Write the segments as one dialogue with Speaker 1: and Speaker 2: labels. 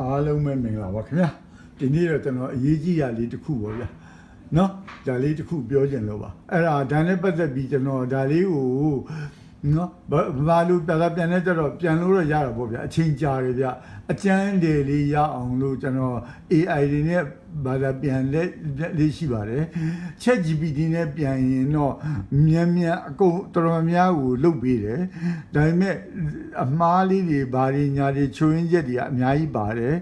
Speaker 1: အားလုံးပဲမင်္ဂလာပါခင်ဗျာဒီနေ့တော့ကျွန်တော်အရေးကြီးရလေးတစ်ခုပေါ့ဗျာနော်ဒါလေးတစ်ခုပြောချင်လို့ပါအဲ့ဒါဒါနဲ့ပတ်သက်ပြီးကျွန်တော်ဒါလေးကို နော်ဘာဘာလို့ပြတာပြန်နေကြတော့ပြန်လို့တော့ရတာပေါ့ဗျာအချိန်ကြာတယ်ဗျာအကျန်းတယ်လေးရအောင်လို့ကျွန်တော် AI တွေနဲ့ဘာသာပြန်လက်လေးရှိပါတယ် Chat GPT နဲ့ပြန်ရင်တော့မြန်မြန်အကုန်တော်တော်များများကိုလုတ်ပေးတယ်ဒါပေမဲ့အမားလေးတွေဘာတွေညာတွေချိုးရင်းချက်တွေကအများကြီးပါတယ်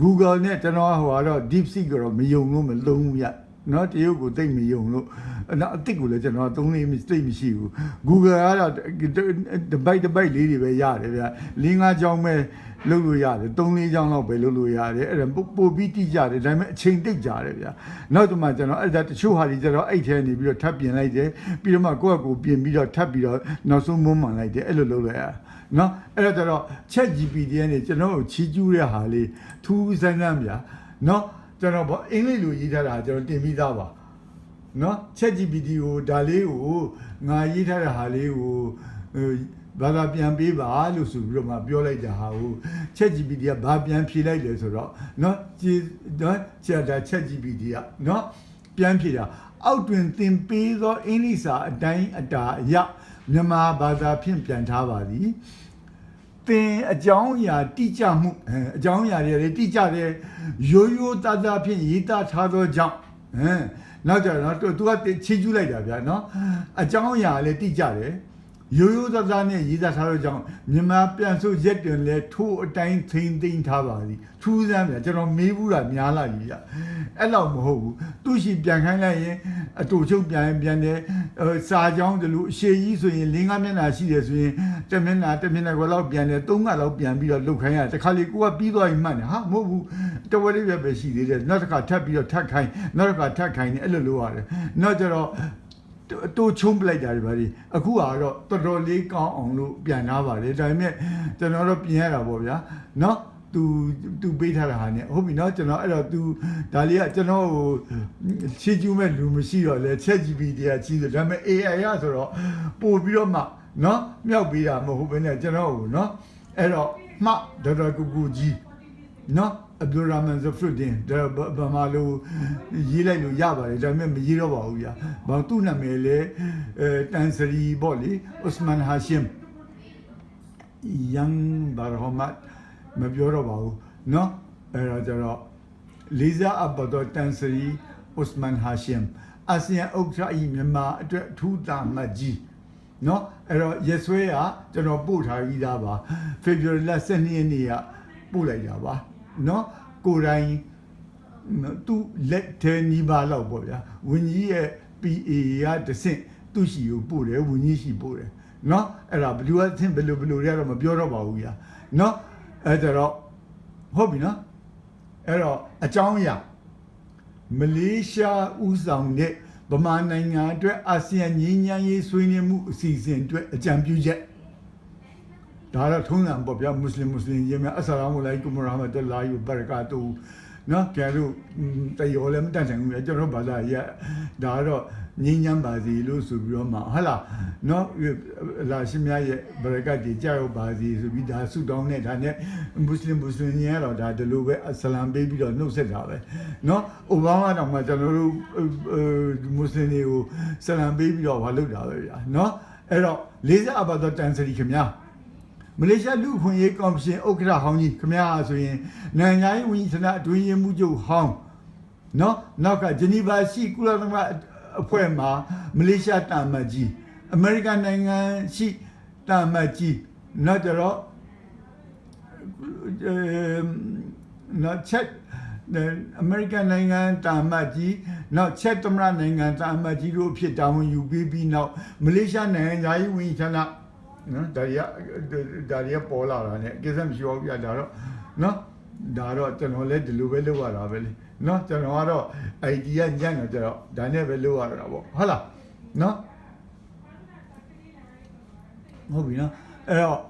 Speaker 1: Google နဲ့ကျွန်တော်ဟိုကတော့ DeepSeek ကတော့မယုံလို့မလုံးဘူးဗျ နော်တရုတ်ကိုတိတ်မယုံလို့နောက်အစ်စ်ကိုလည်းကျွန်တော်သုံးလေးတိတ်မရှိဘူး Google ကတော့တပိုက်တပိုက်လေးတွေပဲရတယ်ဗျ၄၅ကြောင်းပဲလုပ်လို့ရတယ်၃၄ကြောင်းလောက်ပဲလုပ်လို့ရတယ်အဲ့ဒါပို့ပို့ပြီးတိကျတယ်ဒါပေမဲ့အချိန်တိတ်ကြတယ်ဗျနောက်တော့မှကျွန်တော်အဲ့ဒါတချို့ဟာတွေကျွန်တော်အဲ့ထဲနေပြီးတော့ထပ်ပြင်လိုက်တယ်ပြီးတော့မှကိုယ့်အကိုပြင်ပြီးတော့ထပ်ပြီးတော့နောက်ဆုံးမွမ်းမှန်လိုက်တယ်အဲ့လိုလုပ်လိုက်ရတာနော်အဲ့တော့ကျွန်တော် Chat GPT နဲ့ကျွန်တော်ကိုချီးကျူးတဲ့ဟာလေးထူးဆန်းဆန်းဗျာနော် ကျွန်တော်အင်္ဂလိပ်လိုရေးထားတာကျွန်တော်တင်ပြီးသားပါနော် ChatGPT ကိုဒါလေးကိုငါရေးထားတဲ့ဟာလေးကိုဘာသာပြန်ပေးပါလို့ဆိုပြီးတော့မှပြောလိုက်တာဟာကို ChatGPT ကဘာပြန်ဖြေလိုက်လဲဆိုတော့နော်ကြည်နော်ချက်တာ ChatGPT ကနော်ပြန်ဖြေတာအောက်တွင်သင်ပေးသောအင်္ဂလိပ်စာအတိုင်းအတာအရမြန်မာဘာသာဖြင့်ပြန်ထားပါသည်။ သင်အကြောင်းအရာတိကျမှုအဲအကြောင်းအရာတွေလည်းတိကျတယ်ရိုးရိုးသားသားဖြင့်ရေးသားထားသောကြောင့်ဟမ်နောက်ကြတော့သူကချီးကျူးလိုက်တာဗျာနော်အကြောင်းအရာလည်းတိကျတယ်ရိုးရိုးသားသားနဲ့ရေးသားထားသောကြောင့်မြန်မာပြန်ဆိုရက်တွင်လည်းထိုးအတိုင်းသိမ့်သိမ့်ထားပါသည်ထူးဆန်းဗျာကျွန်တော်မေးဘူးတာများလာပြီဗျာအဲ့လောက်မဟုတ်ဘူးသူရှိပြန်ခိုင်းလိုက်ရင်အတူချုပ်ပြန်ရင်ပြန်တယ်ဟို စာကြောင်းတလူအရှိကြီးဆိုရင်လင်းကားမျက်နှာရှိတယ်ဆိုရင်တစ်မျက်နှာတစ်မျက်နှာကိုလောက်ပြန်တယ်သုံးကလောက်ပြန်ပြီးတော့လုတ်ခိုင်းရတခါလေကိုကပြီးသွားရင်မှတ်တယ်ဟာမဟုတ်ဘူးတဝက်လေးပဲပဲရှိသေးတယ်နောက်တစ်ခါထပ်ပြီးတော့ထပ်ခိုင်းနောက်တစ်ခါထပ်ခိုင်းတယ်အဲ့လိုလုပ်ရတယ်နောက်ကျတော့တိုးချုံးပလိုက်တာတွေပါဒီအခုကတော့တော်တော်လေးကောင်းအောင်လို့ပြန်လာပါတယ်ဒါပေမဲ့ကျွန်တော်တော့ပြင်ရတာပေါ့ဗျာเนาะ သူသူပေးထားတာဟာเนี่ยဟုတ်ပြီเนาะကျွန်တော်အဲ့တော့ तू ဒါလေးကကျွန်တော်ကိုရှင်းကျူးမဲ့လူမရှိတော့လဲ ChatGPT ကကြီးဆိုဒါပေမဲ့ AI ရဆိုတော့ပို့ပြီးတော့မှเนาะမြောက်ပေးတာမဟုတ်ဘဲเนี่ยကျွန်တော်ကိုเนาะအဲ့တော့မှဒေါက်တာကူကူကြီးเนาะအဘဒူရာမန်ဇဖရုဒင်ဒါဗမာလိုရေးလိုက်လို့ရပါတယ်ဒါပေမဲ့မရေးတော့ပါဘူးဗျာ။ဘာသူ့နာမည်လဲအဲတန်ဆရီပေါ့လေ။ဥစမန်ဟာရှမ်ယန်ဘာရဟမတ် မပြောတော့ပါဘူးเนาะအဲ့တော့ကျတော့လီဇာအဘဒတန်စရီဥစမန်ဟာရှင်အာဆီယံဥက္ကဋ္ဌဤမြန်မာအတွက်အထူးတာမတ်ကြီးเนาะအဲ့တော့ရက်ဆွဲကကျွန်တော်ပို့ထားပြီးသားပါဖေဖော်ဝါရီလ12ရက်နေ့ကပို့လိုက်တာပါเนาะကိုယ်တိုင်သူလက်ထဲနီးပါးလောက်ပေါ့ဗျာဝင်းကြီးရဲ့ PA ကတဆင့်သူ့ရှိကိုပို့တယ်ဝင်းကြီးရှိပို့တယ်เนาะအဲ့ဒါဘယ်သူအသင်ဘယ်လိုဘယ်လိုတွေကတော့မပြောတော့ပါဘူးဗျာเนาะ အဲ့ဒါတော့ဟုတ်ပြီနော်အဲ့တော့အကြောင်းအရာမလေးရှားဥဆောင်တဲ့ဗမာနိုင်ငံအတွက်အာဆီယံညီညွတ်ရေးဆွေးနွေးမှုအစီအစဉ်အတွက်အကြံပြုချက်ဒါတော့ထုံးစံပေါ့ဗျာမွတ်စလင်မွတ်စလင်ရေမြအဆလာမုအလိုင်ကုမရဟမတ်လာဟီဝဘရကာတူ နော်ကျတို့တရောလည်းမတတ်နိုင်ဘူးလေကျွန်တော်ဘာသာရဒါတော့ငင်းညမ်းပါစီလို့ဆိုပြီးတော့မှဟလာနော်လာရှင်မြတ်ရဲ့ဘရကတ်ကြီးကြောက်ပါစီဆိုပြီးဒါဆုတောင်းနဲ့ဒါနဲ့မွတ်စလင်မွတ်စလင်ညဲတော့ဒါဒီလိုပဲအစလမ်ပေးပြီးတော့နှုတ်ဆက်တာပဲနော်အိုဘားမားတော့မှကျွန်တော်တို့မွတ်စလင်တွေကိုဆလမ်ပေးပြီးတော့ဟာလုပ်တာပဲဗျာနော်အဲ့တော့လေးစားအဘတော်တန်စရီခင်ဗျာ မလေးရှားလူခွင့်ရေးကော်မရှင်ဥက္ကဋ္ဌဟောင်းကြီးခင်ဗျာဆိုရင်နိုင်ငံရေးဝန်ကြီးဌာနအတွင်းရေးမှူးချုပ်ဟောင်းနော်နောက်ကဂျနီဗာရှိကုလသမဂ္ဂအဖွဲ့မှာမလေးရှားတာမတ်ကြီးအမေရိကန်နိုင်ငံရှိတာမတ်ကြီးနောက်ကြတော့အဲနောက်ချက်အမေရိကန်နိုင်ငံတာမတ်ကြီးနောက်ချက်သမရနိုင်ငံတာမတ်ကြီးတို့အဖြစ်တာဝန်ယူပြီးပြီးနောက်မလေးရှားနိုင်ငံသားရေးဝန်ကြီးဌာန နော်ဒါရီဒါရီပေါ်လာတာ ਨੇ ကိစ္စမရှိဘူးပြဒါတော့နော်ဒါတော့ကျွန်တော်လည်းဒီလိုပဲလုပ်ရတာပဲလေနော်ကျွန်တော်ကတော့ idea ညံ့တော့ကျတော့ဒါနဲ့ပဲလုပ်ရတာပေါ့ဟုတ်လားနော်ဟုတ်ပြီနော်အဲ့တော့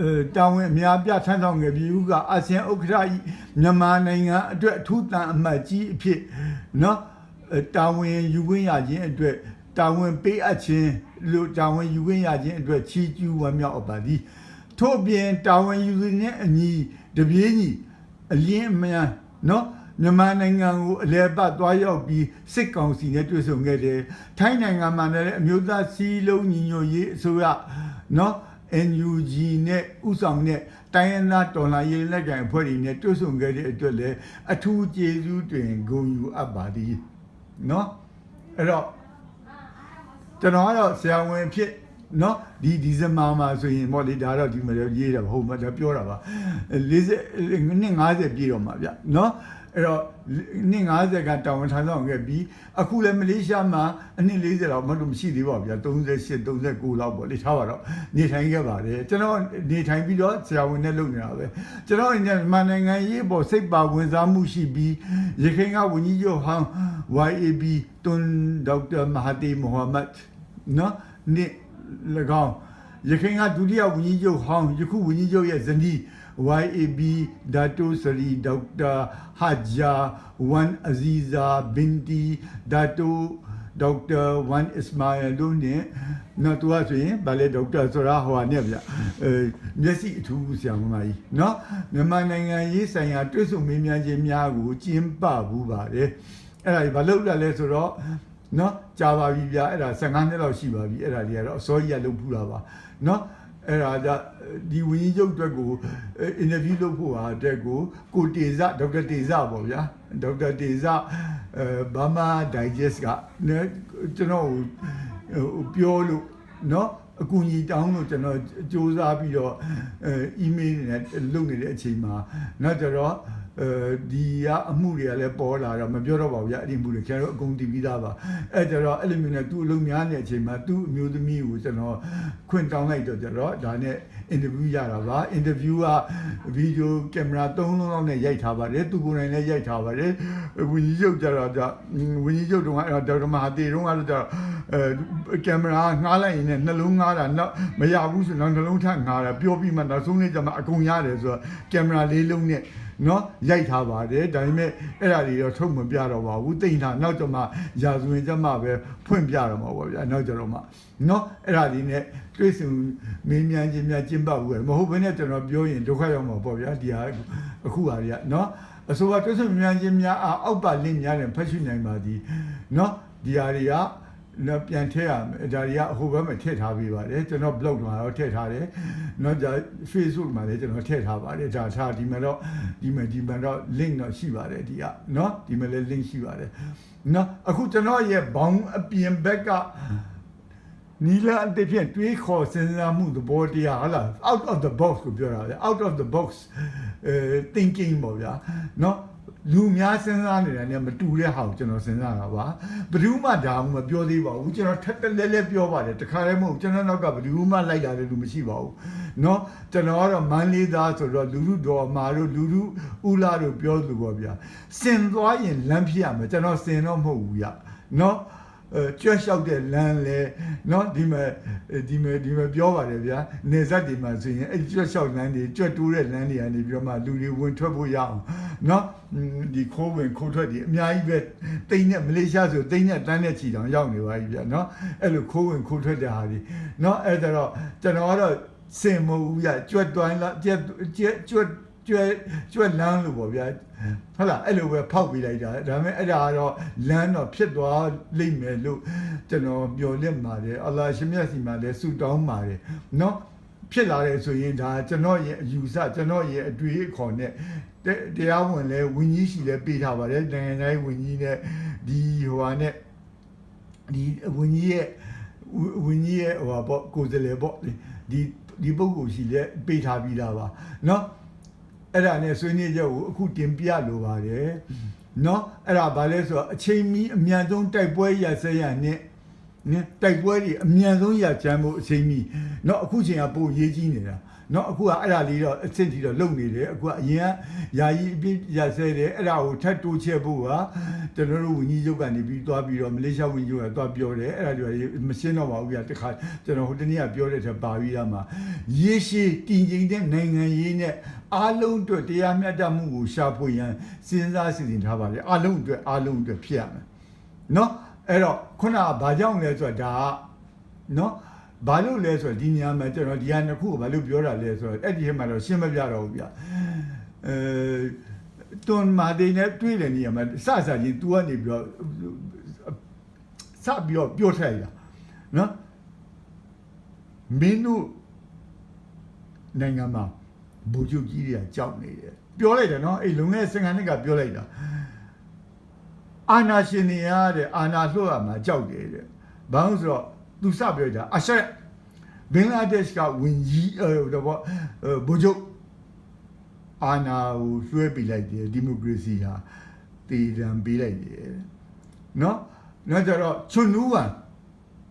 Speaker 1: အဲတာဝန်အများပြထမ်းဆောင်ခဲ့ပြီးဦးကအာဆီယံဥက္ကဋ္ဌဤမြန်မာနိုင်ငံအတွက်အထူးတန်အမတ်ကြီးအဖြစ်နော်အဲတာဝန်ယူခွင့်ရခြင်းအတွက် တာဝန်ပေးအပ်ခြင်းလို့တာဝန်ယူခွင့်ရခြင်းအတွက်ချီးကျူးဝမ်းမြောက်အပ်ပါသည်ထို့ပြင်တာဝန်ယူခြင်းနဲ့အညီတပြေးညီအလင်းအမြန်နော်မြန်မာနိုင်ငံကိုအလဲပတ်သွားရောက်ပြီးစစ်ကောင်စီနဲ့တွေ့ဆုံခဲ့တယ်ထိုင်းနိုင်ငံမှာလည်းအမျိုးသားစီးလုံးညီညွတ်ရေးအစိုးရနော် NUG နဲ့ဥဆောင်တဲ့တိုင်းရင်းသားတော်လှန်ရေးလက်ကန်အဖွဲ့တွေနဲ့တွေ့ဆုံခဲ့တဲ့အတွက်လည်းအထူးကျေးဇူးတင်ဂုဏ်ယူအပ်ပါသည်နော်အဲ့တော့ ကျွန်တော်ကတော့ဆရာဝန်ဖြစ် နော်ဒီဒီဇင်ဘာမှာဆိုရင်ပေါ့လေဒါတော့ဒီမလို့ရေးတာဟုတ်မှာဒါပြောတာပါ40နှစ်50ပြည့်တော့မှာဗျနော်အဲ့တော့နှစ်50ကတောင်ဝန်ထမ်းဆောင်ခဲ့ပြီးအခုလည်းမလေးရှားမှာအနှစ်40လောက်မလို့မရှိသေးပါဘူးဗျာ38 39လောက်ပေါ့လေထားပါတော့နေထိုင်ခဲ့ပါတယ်ကျွန်တော်နေထိုင်ပြီးတော့ဆရာဝန်နဲ့လုပ်နေတာပဲကျွန်တော်မြန်မာနိုင်ငံရေးပေါ်စိတ်ပါဝင်စားမှုရှိပြီးရခိုင်ကဝန်ကြီးချုပ်ဟောင်း YAB တွန်ဒေါက်တာမဟာသီမိုဟာမက်နော်နှစ် င်းရခိုင်ကဒုတိယဝန်ကြီးချုပ်ဟောင်းယခုဝန်ကြီးချုပ်ရဲ့ဇနီး YAB ဒါတိုစရီဒေါက်တာဟာဂျာဝန်အဇီဇာဘင်တီဒါတိုဒေါက်တာဝန်အစ္စမာအယ်တို့နဲ့နော်သူကဆိုရင်ဗာလေဒေါက်တာဆိုတာဟိုဟာနဲ့ဗျအဲမျက်စိအထူးဆရာမကြီးနော်မြန်မာနိုင်ငံရေးဆိုင်ရာတွဲဆုံမေးမြန်းခြင်းများကိုကျင်းပဘူးပါတယ်အဲ့ဒါကြီးဘာလို့လဲလဲဆိုတော့ နော်ကြာပါပြီဗျာအဲ့ဒါ15နှစ်လောက်ရှိပါပြီအဲ့ဒါတွေကတော့အစောကြီးကလုပ်ဖူးတာပါနော်အဲ့ဒါကဒီဝင်းကြီးချုပ်အတွက်ကိုအင်တာဗျူးလုပ်ဖို့ဟာအတွက်ကိုကိုတေဇဒေါက်တာတေဇပေါ့ဗျာဒေါက်တာတေဇအဲဘာမာဒိုင်ဂျက်စ်ကနော်ကျွန်တော်ဟိုပြောလို့နော် အကူအညီတောင်းလို့ကျွန်တော်စူးစမ်းပြီးတော့အဲအီးမေးလ်နဲ့လုပ်နေတဲ့အချိန်မှာနောက်ကြတော့အဲဒီကအမှုတွေကလည်းပေါ်လာတော့မပြောတော့ပါဘူးဗျအဲ့ဒီမှုတွေကျွန်တော်အကုန်တည်ပြီးသားပါအဲ့ကြတော့အဲ့လိုမျိုးနဲ့သူ့အလုံးများနေတဲ့အချိန်မှာသူ့အမျိုးသမီးကိုကျွန်တော်ခွင့်တောင်းလိုက်တော့ကြတော့ဒါနဲ့ အင်တာဗျူးရတာပါအင်တာဗျူးကဗီဒီယိုကင်မရာ၃လုံးလောက်နဲ့ရိုက်ထားပါတယ်သူကိုယ်တိုင်လည်းရိုက်ထားပါတယ်ဝင်းကြီးရုပ်ကြတော့ဒါဝင်းကြီးရုပ်တုန်းကအဲ့ဒေါက်တာမဟာတေတုန်းကတော့ကြတော့အဲကင်မရာငှားလိုက်ရင်လည်းနှလုံးငှားတာတော့မရဘူးဆိုတော့နှလုံးထငှားတာပြောပြီးမှနောက်ဆုံးနေ့ကျမှအကုန်ရတယ်ဆိုတော့ကင်မရာလေးလုံးနဲ့ နော်ရိုက်ထားပါတယ်ဒါပေမဲ့အဲ့ဒါတွေတော့ထုတ်မပြတော့ပါဘူးတိတ်တာနောက်ကျမှရာဇဝင်ကျမှပဲဖွင့်ပြတော့မှာပေါ့ဗျာနောက်ကျတော့မှနော်အဲ့ဒါဒီနဲ့တွေ့ဆုံမင်းမြန်ချင်းများကျင်းပဘူးပဲမဟုတ်ဘဲနဲ့ကျွန်တော်ပြောရင်ဒုက္ခရောက်မှာပေါ့ဗျာဒီဟာအခုဟာတွေကနော်အဆိုပါတွေ့ဆုံမြန်ချင်းများအောက်ပါလင့်များနဲ့ဖတ်ရှိနိုင်ပါသည်နော်ဒီဟာတွေက နော်ပြန်ထည့်ရမယ်ဒါတွေကအဟိုဘက်မှာထည့်ထားပေးပါတယ်ကျွန်တော် blog မှာတော့ထည့်ထားတယ်နော်ဒါ Facebook မှာလည်းကျွန်တော်ထည့်ထားပါတယ်ဒါထားဒီမှာတော့ဒီမှာဒီမှာတော့ link တော့ရှိပါတယ်ဒီကနော်ဒီမှာလည်း link ရှိပါတယ်နော်အခုကျွန်တော်ရဲ့ဘောင်းအပြင်ဘက်ကနီလာအတစ်ဖြင့်တွေးခေါ်စဉ်းစားမှုသဘောတရားဟာလား out of the box ကိုပြောတာလေ out of the box အဲ thinking ပေါ့ဗျာနော် လူများစဉ်းစားနေတာနဲ့မတူတဲ့ဟာကိုကျွန်တော်စဉ်းစားတာပါဘယ်သူမှဒါမှမပြောသေးပါဘူးကျွန်တော်ထက်တလဲလဲပြောပါတယ်တခါတည်းမဟုတ်ကျွန်တော်နောက်ကဘယ်သူမှလိုက်လာတဲ့လူမရှိပါဘူးเนาะကျွန်တော်ကတော့မန်းလေးသားဆိုတော့လူလူတော်မာတို့လူလူဦးလာတို့ပြောသူပေါ့ဗျာစင်သွားရင်လမ်းဖြစ်ရမယ်ကျွန်တော်စင်တော့မဟုတ်ဘူးဗျเนาะအဲကြွက်လျှောက်တဲ့လမ်းလဲเนาะဒီမှာဒီမှာဒီမှာပြောပါတယ်ဗျာနေဆက်ဒီမှာဆိုရင်အဲကြွက်လျှောက်လမ်းတွေကြွက်တိုးတဲ့လမ်းတွေကနေပြီးတော့မှလူတွေဝင်ထွက်ဖို့ရအောင် เนาะဒီခိုးဝင်ခိုးထွက်ဒီအများကြီးပဲတိန်းနဲ့မလေးရှားဆိုတိန်းနဲ့တန်းနဲ့ချီတောင်ရောက်နေပါပြီဗျာเนาะအဲ့လိုခိုးဝင်ခိုးထွက်တဲ့ဟာဒီเนาะအဲ့ဒါတော့ကျွန်တော်ကတော့စင်မဟုတ်ဘူးဗျာကြွက်တွိုင်းလားကြက်ကြက်ကြွက်ကျွဲကျွဲလမ်းလို့ပေါ့ဗျာဟုတ်လားအဲ့လိုပဲဖောက်ပေးလိုက်တာဒါပေမဲ့အဲ့ဒါကတော့လမ်းတော့ဖြစ်သွားလိမ့်မယ်လို့ကျွန်တော်မျှော်လင့်ပါတယ်အလ္လာရှင်မြတ်စီမှာလည်းဆုတောင်းပါတယ်เนาะဖြစ်လာတယ်ဆိုရင်ဒါကျွန်တော်ရဲ့အယူဆကျွန်တော်ရဲ့အတွေ့အခေါ်နဲ့ တရားဝင်လဲဝင်းကြီးရှိလဲပေးထားပါတယ်နိုင်ငံတိုင်းဝင်းကြီးနဲ့ဒီဟိုဟာနဲ့ဒီဝင်းကြီးရဲ့ဝင်းကြီးရဲ့ဟိုဟာပေါ့ကိုယ်စလဲပေါ့ဒီဒီပုဂ္ဂိုလ်ရှိလဲပေးထားပြီးသားပါเนาะ အဲ့ဒါနဲ့ဆွေးနွေးချက်ကိုအခုတင်ပြလိုပါတယ်เนาะအဲ့ဒါဘာလဲဆိုတော့အချိန်မီအမြန်ဆုံးတိုက်ပွဲရစဲရနဲ့ နဲ့တိုက်ပွဲတွေအမြန်ဆုံးရချမ်းဖို့အချိန်မီเนาะအခုချိန်ကပိုရေးကြီးနေတာเนาะအခုကအဲ့ဒါလေးတော့အစ်စ်တီတော့လုံနေတယ်အခုကအရင်ကယာယီအပြည့်ရစဲတယ်အဲ့ဒါကိုထပ်တိုးချက်ဖို့ကကျွန်တော်တို့ဝင်းကြီးချုပ်ကနေပြီးသွားပြီးတော့မလေးရှားဝင်းကြီးကသွားပြောတယ်အဲ့ဒါတွေမရှင်းတော့ပါဘူးပြတခါကျွန်တော်ဟိုတနေ့ကပြောတဲ့ထက်ပါပြီးသားမှာရေရှည်တည်ငြိမ်တဲ့နိုင်ငံရေးနဲ့အားလုံးအတွက်တရားမျှတမှုကိုရှာဖွေရန်စဉ်းစားစီစဉ်ထားပါလေအားလုံးအတွက်အားလုံးအတွက်ဖြစ်ရမယ်နော် အဲ့တော့ခုနကဘာကြောင့်လဲဆိုတော့ဒါကနော်ဘာလို့လဲဆိုတော့ဒီနေရာမှာကျွန်တော်ဒီဟာနှစ်ခုကိုဘာလို့ပြောတာလဲဆိုတော့အဲ့ဒီထဲမှာတော့ရှင်းမပြတော့ဘူးဗျတွန်မာတင်နဲ့တွေ့တယ်နေရာမှာစစချင်း तू ကနေပြီးတော့စပြီးတော့ပြောထလိုက်တာနော်မင်းတို့နိုင်ငံမှာဘူဂျုကြီးတွေကကြောက်နေတယ်ပြောလိုက်တယ်နော်အဲ့လုံခဲ့စင်ကန်နှစ်ကပြောလိုက်တာ အာနာရှင်တွေရတဲ့အာနာလွှတ်ရမှာကြောက်တယ်တဲ့ဘာလို့ဆိုတော့ तू စပြောတာအဆက်ဘင်္ဂလားဒေ့ရှ်ကဝင်ကြီးအဲတော့ဘူဂျုအာဏာကိုလွှဲပေးလိုက်တယ်ဒီမိုကရေစီဟာတည်တံပေးလိုက်တယ်နော်နောက်ကြတော့ချွန်နူးက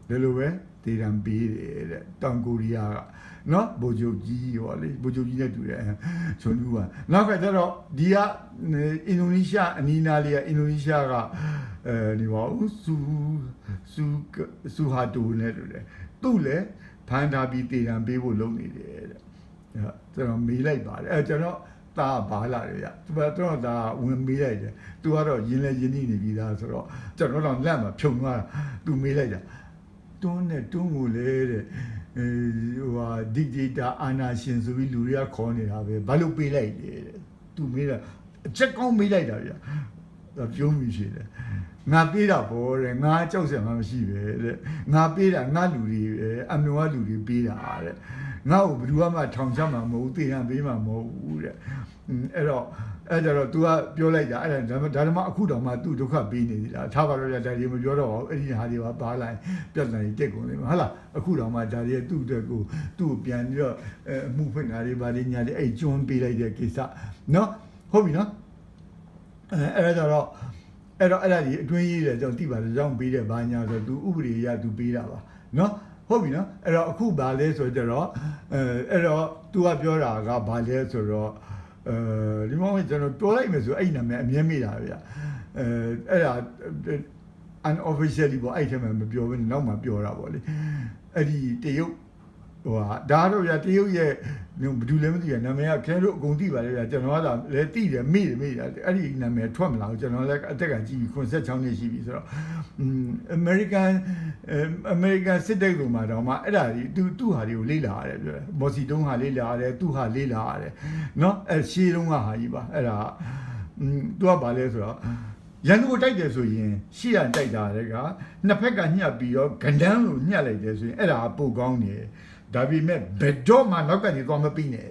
Speaker 1: ဒီလိုပဲတည်တံပေးတယ်တဲ့တောင်ကိုရီးယားက နော်ဗိုလ်ချုပ်ကြီးရောလေဗိုလ်ချုပ်ကြီးနဲ့တူတယ်ချွန်နူးကနောက်ကကြတော့ဒီကအင်ဒိုနီးရှားအနီးနားလေးကအင်ဒိုနီးရှားကအဲဒီပါဦးစူစူစူဟာတိုနဲ့တူတယ်သူ့လည်းဖန်ထားပြီးတည်တံပေးဖို့လုပ်နေတယ်တဲ့အဲ့ကျွန်တော်မေးလိုက်ပါတယ်အဲကျွန်တော်ตาဘာလာတယ်ဗျသူကတော့ဒါဝင်မေးလိုက်တယ်သူကတော့ရင်းလဲရင်းနှီးနေပြီသားဆိုတော့ကျွန်တော်တော့လက်မှာဖြုံသွားတာသူမေးလိုက်တာတွန်းနဲ့တွန်းကိုလေတဲ့အဲ ဟိုဟာဒီဂျစ်တာအာနာရှင်ဆိုပြီးလူတွေကခေါ်နေတာပဲဘာလို့ပေးလိုက်လဲတဲ့သူမေးတာအချက်ကောင်းမေးလိုက်တာဗျဒါပြုံးမိရှိတယ်ငါပေးတာဗောတဲ့ငါကြောက်စရာမှမရှိပဲတဲ့ငါပေးတာငါလူတွေပဲအမျိုးကလူတွေပေးတာတဲ့ငါ့ကိုဘယ်သူမှထောင်ချမှာမဟုတ်ဘူးတေဟန်ပေးမှာမဟုတ်ဘူးတဲ့အင်းအဲ့တော့ အဲ့ကြတော့ तू ကပြောလိုက်တာအဲ့ဒါဒါမှအခုတောင်မှ तू ဒုက္ခပေးနေသေးတာထားပါတော့ရဒါတွေမပြောတော့ပါဘူးအဲ့ဒီဟာတွေပါပါလိုက်ပြဿနာတွေတက်ကုန်နေမှာဟုတ်လားအခုတောင်မှဒါတွေသူ့အတွက်ကိုသူ့ကိုပြန်ပြီးတော့အဲအမှုဖွင့်တာတွေပါလိညာတွေအဲ့ကျွန်းပေးလိုက်တဲ့ကိစ္စနော်ဟုတ်ပြီနော်အဲအဲ့ဒါတော့အဲ့တော့အဲ့ဒါကြီးအတွင်းကြီးတယ်ကျွန်တော်သိပါတယ်ကြောင်းပေးတယ်ဘာညာဆို तू ဥပဒေရ तू ပေးတာပါနော် ဟုတ်ပြီနော်အဲ့တော့အခုဗာလဲဆိုတော့အဲအဲ့တော့ तू ကပြောတာကဗာလဲဆိုတော့ အဲဒီမောင်ကကျွန်တော်ပြောလိုက်မယ်ဆိုအဲ့ဒီနာမည်အမြဲမိတာဗျအဲအဲ့ဒါ unofficially ပေါ့အဲ့ထက်မှမပြောဘဲနောက်မှပြောတာပေါ့လေအဲ့ဒီတရုတ် ဟိုဟာဒါတော့ဗျာတရုတ်ရဲ့ဘယ်သူလဲမသိရနာမည်ကခဲတို့အကုန်သိပါလေဗျာကျွန်တော်ကလည်းသိတယ်မိတယ်မိတယ်အဲ့ဒီနာမည်ထွက်မလာဘူးကျွန်တော်လည်းအသက်ကကြီးပြီ86နှစ်ရှိပြီဆိုတော့อืม American American စစ်တပ်လိုမှာတော့မှအဲ့ဒါကြီးသူသူ့ဟာတွေကိုလေ့လာရတယ်ပြောတယ်မော်စီတုံးဟာလေ့လာရတယ်သူ့ဟာလေ့လာရတယ်เนาะအဲ့ရှေးတုံးကဟာကြီးပါအဲ့ဒါอืมသူကဘာလဲဆိုတော့ရန်သူကိုတိုက်တယ်ဆိုရင်ရှေ့ရန်တိုက်တာတဲ့ကနှစ်ဖက်ကညှပ်ပြီးတော့ဂန္ဓန်းလိုညှပ်လိုက်တယ်ဆိုရင်အဲ့ဒါပိုကောင်းတယ် ဒါပေမဲ့ဘယ်တော့မှနောက်ကနေသွားမပြီးနဲ့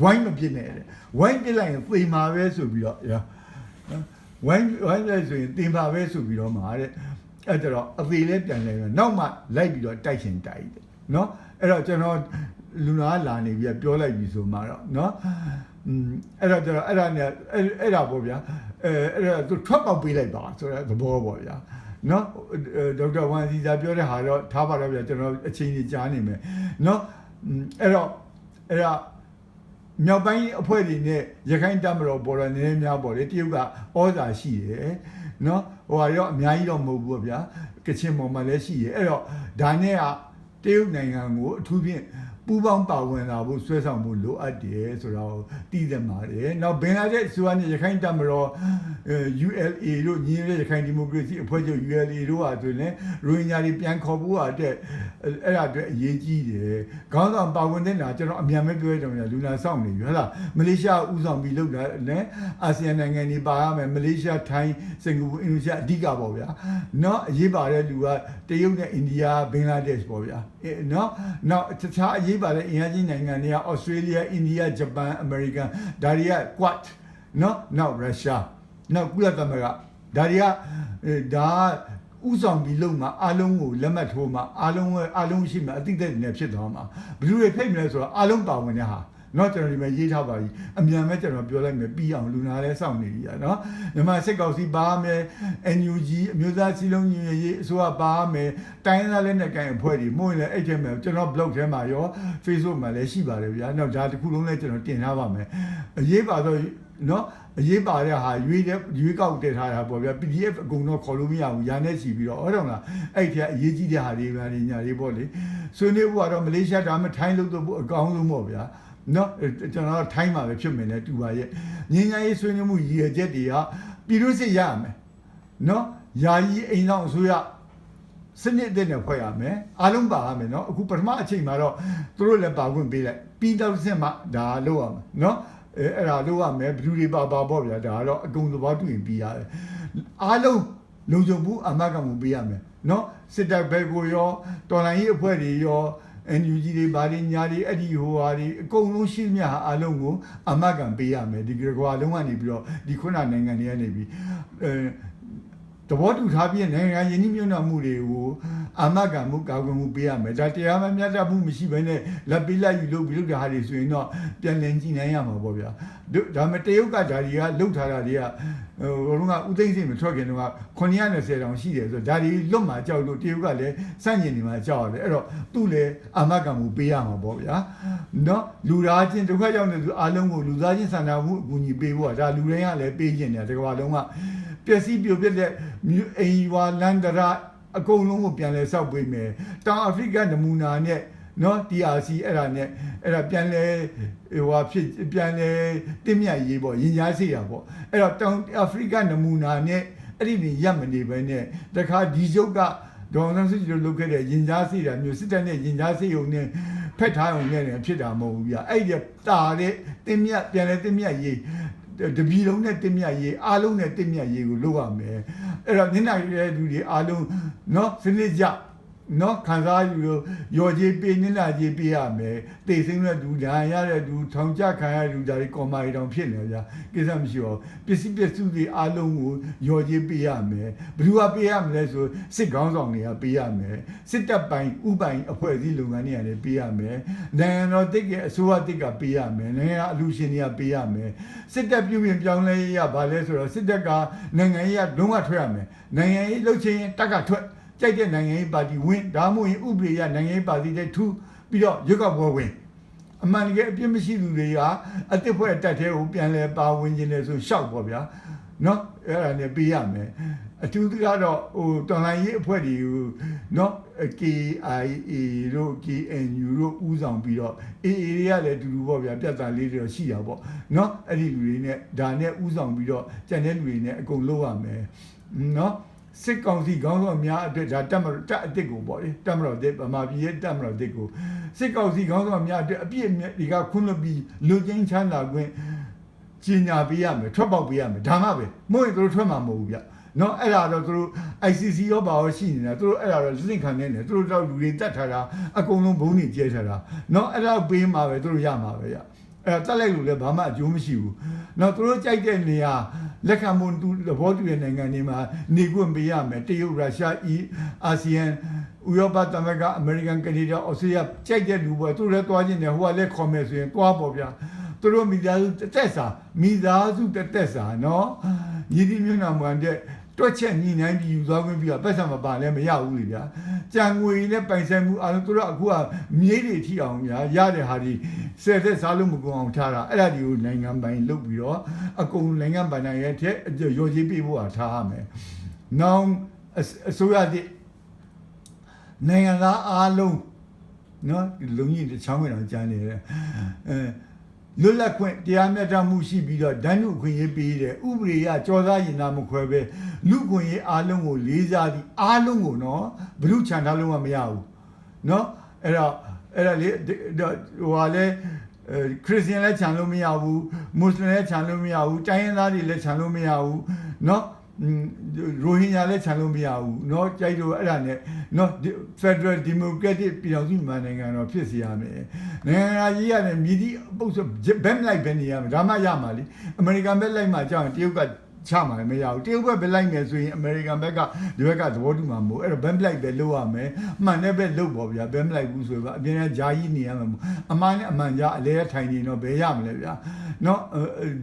Speaker 1: ဝိုင်းမပြစ်နဲ့ဝိုင်းပြစ်လိုက်ရင်သေမှာပဲဆိုပြီးတော့ရာနော်ဝိုင်းဝိုင်းလိုက်ဆိုရင်သေမှာပဲဆိုပြီးတော့မှာတဲ့အဲ့ကြတော့အသေးလေးပြန်လဲနောက်မှလိုက်ပြီးတော့တိုက်ရှင်တိုက်တယ်နော်အဲ့တော့ကျွန်တော်လူနာလာနေပြီးပြောလိုက်ပြီဆိုမှတော့နော်อืมအဲ့တော့ကျွန်တော်အဲ့ဒါနဲ့အဲ့အဲ့ဒါပေါ့ဗျာအဲအဲ့ဒါသူထွက်ပေါက်ပေးလိုက်ပါဆိုတဲ့သဘောပေါ့ဗျာ နော်ဒေါက်တာဝန်စီစာပြောတဲ့ဟာတော့ထားပါတော့ဗျာကျွန်တော်အချိန်ကြီးကြားနေမယ်နော်အဲ့တော့အဲ့ဒါမြောက်ပိုင်းအဖွဲ့တွေနဲ့ရခိုင်တပ်မတော်ပေါ်တော့နည်းနည်းများပေါ့လေတရုတ်ကဩဇာရှိတယ်နော်ဟိုဟာရောအများကြီးတော့မဟုတ်ဘူးဗျာကချင်ပေါ်မှာလည်းရှိတယ်အဲ့တော့ဒါနဲ့ကတရုတ်နိုင်ငံကိုအထူးဖြင့် ပူပေါင်းပါဝင်လာဖို့ဆွဲဆောင်ဖို့လိုအပ်တယ်ဆိုတော့တည်တယ်ပါတယ်။နောက်ဘင်္ဂလားဒေ့ရှ်ဆိုတာနဲ့ရခိုင်တပ်မတော် ULA တို့ညီနေတဲ့ရခိုင်ဒီမိုကရေစီအဖွဲ့ချုပ် ULA တို့ဟာဆိုရင်ရိုဟင်ဂျာတွေပြန်ခေါ်ဖို့အတွက်အဲ့ဒါအတွက်အရေးကြီးတယ်။ခေါင်းဆောင်ပါဝင်တဲ့နာကျွန်တော်အမြန်ပဲပြောရတော့လူနာဆောင်နေပြီဟုတ်လား။မလေးရှားဥဆောင်ပြီးလုပ်တာနဲ့အာဆီယံနိုင်ငံတွေပါရမယ်မလေးရှားထိုင်းစင်ကာပူအင်ဒိုနီးရှားအဓိကပေါ့ဗျာ။နော်အရေးပါတဲ့လူကတရုတ်နဲ့အိန္ဒိယဘင်္ဂလားဒေ့ရှ်ပေါ့ဗျာ။ နော်နောက်တခြားအရေးပါတဲ့အင်အားကြီးနိုင်ငံတွေကဩစတြေးလျအိန္ဒိယဂျပန်အမေရိကန်ဒါတွေက Quad နော်နောက်ရုရှားနောက်ကုလသမဂ္ဂဒါတွေကဒါဥဆောင်ပြီးလုံမှာအားလုံးကိုလက်မှတ်ထိုးမှာအားလုံးရဲ့အားလုံးရှိမှာအတိတ်တွေနဲ့ဖြစ်သွားမှာဘယ်လိုတွေဖိတ်မလဲဆိုတော့အားလုံးပါဝင်တဲ့ဟာ နော်ကျွန်တော်ဒီမှာရေးထားပါပြီအမြန်ပဲကျွန်တော်ပြောလိုက်မယ်ပြီးအောင်လူနာလည်းစောင့်နေပြီอ่ะနော်မြန်မာစစ်ကောင်စီပါမယ် NUG အမျိုးသားစီလုံးညီညွတ်ရေးအစိုးရပါမယ်တိုင်းသားလက်နက်ကိုင်အဖွဲ့တွေမှုရင်လည်းအဲ့ထဲမှာကျွန်တော် blog ထဲမှာရော Facebook မှာလည်းရှိပါတယ်ဗျာနောက်ဒါတစ်ခုလုံးလည်းကျွန်တော်တင်ထားပါမယ်အရေးပါတော့နော်အရေးပါတဲ့ဟာရွေးတဲ့ရွေးကောက်တက်ထားတာပေါ့ဗျာ PDF အကုန်တော့ခေါ်လို့မရဘူးရာနဲ့ချီပြီးတော့ဟုတ်တယ်မလားအဲ့ဒီကအရေးကြီးတဲ့ဟာတွေပါညာတွေပေါ့လေဆွေးနွေးဖို့ကတော့မလေးရှားဒါမှထိုင်းလို့တော့အကောင်းဆုံးပေါ့ဗျာ နော်ကျွန်တော်ထိုင်းမှာပဲဖြစ်မယ်နဲ့တူပါရဲ့ငင်းညာရေးဆွေးနွေးမှုရည်ရွယ်ချက်တွေကပြည်သူစစ်ရရမယ်နော်ယာယီအိမ်ဆောင်အစိုးရစနစ်တဲ့နဲ့ဖွဲ့ရမယ်အားလုံးပါရမယ်နော်အခုပထမအချိန်မှာတော့သူတို့လည်းပါခွင့်ပေးလိုက်ပြီးတော့စစ်မှဒါလုပ်ရမယ်နော်အဲအဲ့ဒါလို့ရမယ်ဘယ်သူတွေပါပါပေါ့ဗျာဒါကတော့အကုန်သဘောတူရင်ပြီးရတယ်အားလုံးလုံခြုံမှုအမတ်ကမှုပေးရမယ်နော်စစ်တပ်ဘက်ကိုရောတော်လိုင်းရေးအဖွဲ့တွေရော NUG တွေဗာဒီညာတွေအဲ့ဒီဟိုဟာတွေအကုန်လုံးရှိသမျှဟာအလုံးကိုအမတ်ကပေးရမယ်ဒီကွာလုံးကနေပြီးတော့ဒီခုနနိုင်ငံတွေကနေပြီးအဲ တဘောတူထားပြီးနိုင်ငံရင်းနှီးမြှုပ်နှံမှုတွေကိုအမတ်ကမှုကာကွယ်မှုပေးရမယ်ဒါတရားမမျှတမှုမရှိဘဲနဲ့လက်ပေးလိုက်ယူလို့ပြီးလို့ဒါဟာတွေဆိုရင်တော့ပြန်လည်ကြည့်နိုင်ရမှာပေါ့ဗျာဒါမဲ့တရုတ်ကဒါတွေကလှုပ်ထားတာတွေကဟိုတော့ကဥသိမ့်စိတ်မထွက်ခင်တော့920တောင်ရှိတယ်ဆိုတော့ဒါတွေလွတ်မှာကြောက်လို့တရုတ်ကလည်းစန့်ကျင်နေမှာကြောက်ရတယ်အဲ့တော့သူ့လည်းအမတ်ကမှုပေးရမှာပေါ့ဗျာနော်လူသားချင်းဒုက္ခရောက်နေသူအားလုံးကိုလူသားချင်းဆန္ဒမှုအကူအညီပေးဖို့ကဒါလူတိုင်းကလည်းပေးကျင်တယ်တကဘာလုံးက ပျက်စီးပြိုပြက်တဲ့အိမ်ဝါလန်ဒရာအကုန်လုံးကိုပြန်လဲဆောက်ပေးမယ်တောင်အာဖရိကနမူနာနဲ့နော် TRC အဲ့ဒါနဲ့အဲ့ဒါပြန်လဲဟိုဟာဖြစ်ပြန်လဲတင်းမြတ်ရေးပေါ့ရင်ကြားစေးရပေါ့အဲ့တော့တောင်အာဖရိကနမူနာနဲ့အဲ့ဒီနေရပ်မနေဘဲနဲ့တခါဒီကျုပ်ကဒေါ်အောင်ဆန်းစုကြည်တို့လုပ်ခဲ့တဲ့ရင်ကြားစေးတာမျိုးစစ်တပ်နဲ့ရင်ကြားစေးုံနဲ့ဖက်ထားအောင်နဲ့ဖြစ်တာမဟုတ်ဘူးဗျအဲ့ဒီတာတဲ့တင်းမြတ်ပြန်လဲတင်းမြတ်ရေး တပီလုံးနဲ့တင်းမြတ်ရေးအားလုံးနဲ့တင်းမြတ်ရေးကိုလုပ်ရမယ်အဲ့တော့မျက်နှာရတဲ့လူတွေအားလုံးเนาะစနစ်ကြ နော်ခံစားယူလို့ရော်ကြီးပေးနစ်လာကြီးပေးရမယ်တေစိမ့်တဲ့ဒူဒါရတဲ့ဒူထောင်ကြခံရတဲ့ဒူဒါတွေကော်မာရီတောင်ဖြစ်နေကြကိစ္စမရှိတော့ပစ္စည်းပစ္စည်းတွေအားလုံးကိုရော်ကြီးပေးရမယ်ဘယ်သူကပေးရမလဲဆိုစစ်ကောင်းဆောင်တွေကပေးရမယ်စစ်တပ်ပိုင်းဥပိုင်အဖွဲ့အစည်းလုပ်ငန်းတွေကလည်းပေးရမယ်နိုင်ငံတော်တိတ်ကအစိုးရတိတ်ကပေးရမယ်နိုင်ငံအလူရှင်တွေကပေးရမယ်စစ်တပ်ပြုပြင်ပြောင်းလဲရပါလဲဆိုတော့စစ်တပ်ကနိုင်ငံရေးကလုံးဝထွက်ရမယ်နိုင်ငံရေးလှုပ်ချင်းတက်ကထွက် ကြိုက်တဲ့နိုင်ငံရေးပါတီဝင်ဒါမှမဟုတ်ရင်ဥပဒေရနိုင်ငံရေးပါတီတွေထူပြီးတော့ရွက်ကောက်ပွဲဝင်အမှန်တကယ်အပြစ်မရှိသူတွေကအတစ်ဖွဲ့တက်တဲ့ကိုပြန်လဲပါဝင်ခြင်းလေဆိုရှောက်ပေါ့ဗျာနော်အဲ့ဒါနဲ့ပေးရမယ်အထူးသဖြင့်တော့ဟိုတော်လိုင်းရေးအဖွဲ့တွေကိုနော် KIA တို့ KNU တို့ဥဆောင်ပြီးတော့ AA တွေကလည်းအတူတူပေါ့ဗျာပြဿနာလေးတွေတော့ရှိတာပေါ့နော်အဲ့ဒီလူတွေနဲ့ဒါနဲ့ဥဆောင်ပြီးတော့ကြံတဲ့လူတွေနဲ့အကုန်လုပ်ရမယ်နော် စစ်ကောင်စီခေါင်းဆောင်များအတွက်ဒါတက်မတော်တက်အစ်စ်ကိုပေါ့လေတက်မတော်တဲ့ဗမာပြည်ရဲ့တက်မတော်တဲ့ကိုစစ်ကောင်စီခေါင်းဆောင်များအတွက်အပြည့်အမြတ်တွေကခွင့်လွှတ်ပြီးလူချင်းချမ်းသာခွင့်ကျင်ညာပေးရမယ်ထွက်ပေါက်ပေးရမယ်ဒါမှပဲမဟုတ်ရင်သူတို့ထွက်မှာမဟုတ်ဘူးဗျနော်အဲ့ဒါတော့သူတို့ ICC ရောပါရောရှိနေတာသူတို့အဲ့ဒါတော့လင့်ခံနေတယ်သူတို့တော့လူတွေတတ်ထားတာအကုန်လုံးဘုံနေကျဲထားတာနော်အဲ့ဒါပေးမှာပဲသူတို့ရမှာပဲဗျ အဲ့တက်လိုက်လို့လည်းဘာမှအကျိုးမရှိဘူး။နော်သူတို့ကြိုက်တဲ့နေရာလက်ခံမှုတူသဘောတူတဲ့နိုင်ငံတွေမှာနေခွင့်ပေးရမယ်။တရုတ်၊ရုရှား၊အာဆီယံဥရောပသမဂ္ဂအမေရိကန်ကနေဒါဩစတြေးလျကြိုက်တဲ့လူပေါ်သူတို့လည်းတွားခြင်းတယ်ဟိုကလည်းခေါ်မယ်ဆိုရင်တွားပေါ့ဗျာ။သူတို့မိသားစုတစ်သက်စာမိသားစုတစ်သက်စာနော်။ညီဒီမျိုးနာမှန်တဲ့ တွက်ချက်ညီနိုင်ပြီးယူသွားခွင့်ပြီးတော့ပတ်စံမပါလဲမရဘူးလေဗျာကြံငွေနဲ့ပိုင်ဆိုင်မှုအားလုံးသူတို့အခုကမြေးတွေထိအောင်ဗျာရတဲ့ဟာဒီဆယ်သက်စားလို့မကုန်အောင်ထားတာအဲ့ဒါဒီကိုနိုင်ငံပိုင်လုပ်ပြီးတော့အကုန်နိုင်ငံပိုင်နိုင်ရဲ့တဲ့ရော်ကြီးပြဖို့ဟာထားရမယ်။နောင်အစိုးရတဲ့နိုင်ငံသားအားလုံးနော်လုံကြီးတစ်ချောင်းဝင်အောင်ကြားနေတယ်အဲ လွတ်လပ်ခွင့်တရားမျှတမှုရှိပြီးတော့ဒဏ်ဥခွင့်ရေးပေးတယ်ဥပဒေရကြောသားရင်သားမခွဲပဲလူခွင့်ရေးအားလုံးကိုလေးစားသည်အားလုံးကိုနော်ဘ ᱹ ချန်ထားလုံးဝမရဘူးနော်အဲ့တော့အဲ့ဒါလေဟိုဟာလေခရစ်ယာန်လည်းခြံလို့မရဘူးမွတ်စလင်လည်းခြံလို့မရဘူးတိုင်းရင်းသားတွေလည်းခြံလို့မရဘူးเนาะ ရိုဟင်ဂျာလည်းခြံလို့မရဘူးเนาะကြိုက်တော့အဲ့ဒါနဲ့เนาะ Federal Democratic ပြည်တော်စုမြန်မာနိုင်ငံတော်ဖြစ်စီရမယ်နိုင်ငံကြီးရတယ်မြည်သည့်ပုတ်ဘက်လိုက်ပဲနေရမယ်ဒါမှရမှာလीအမေရိကန်ဘက်လိုက်မှကြောင်းတရုတ်က ချမှာမရဘူးတရုတ်ဘက်ပဲလိုက်မယ်ဆိုရင်အမေရိကန်ဘက်ကဒီဘက်ကသဘောတူမှာမဟုတ်အဲ့တော့ဘန်ပလိုက်ပဲလုပ်ရမယ်မှန်တဲ့ဘက်လုပ်ပေါ့ဗျာဘန်ပလိုက်ဘူးဆိုတော့အပြင်းနဲ့ဂျာကြီးနေရမှာမဟုတ်အမှန်နဲ့အမှန်ကြားအလဲထိုင်နေတော့ဘယ်ရမလဲဗျာနော်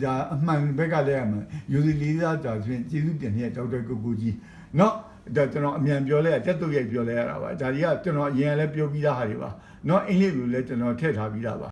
Speaker 1: ဒါအမှန်ဘက်ကလည်းရမှာယူစီလေးစားကြာဆိုရင်ကျေးဇူးတင်တဲ့ဒေါက်တာကိုကိုကြီးနော်ဒါကျွန်တော်အမြန်ပြောလဲတက်တုတ်ရိုက်ပြောလဲရတာပါဒါကြီးကကျွန်တော်အရင်လည်းပြောပြီးသားဟာတွေပါနော်အင်္ဂလိပ်လိုလည်းကျွန်တော်ထည့်ထားပြီးသားပါ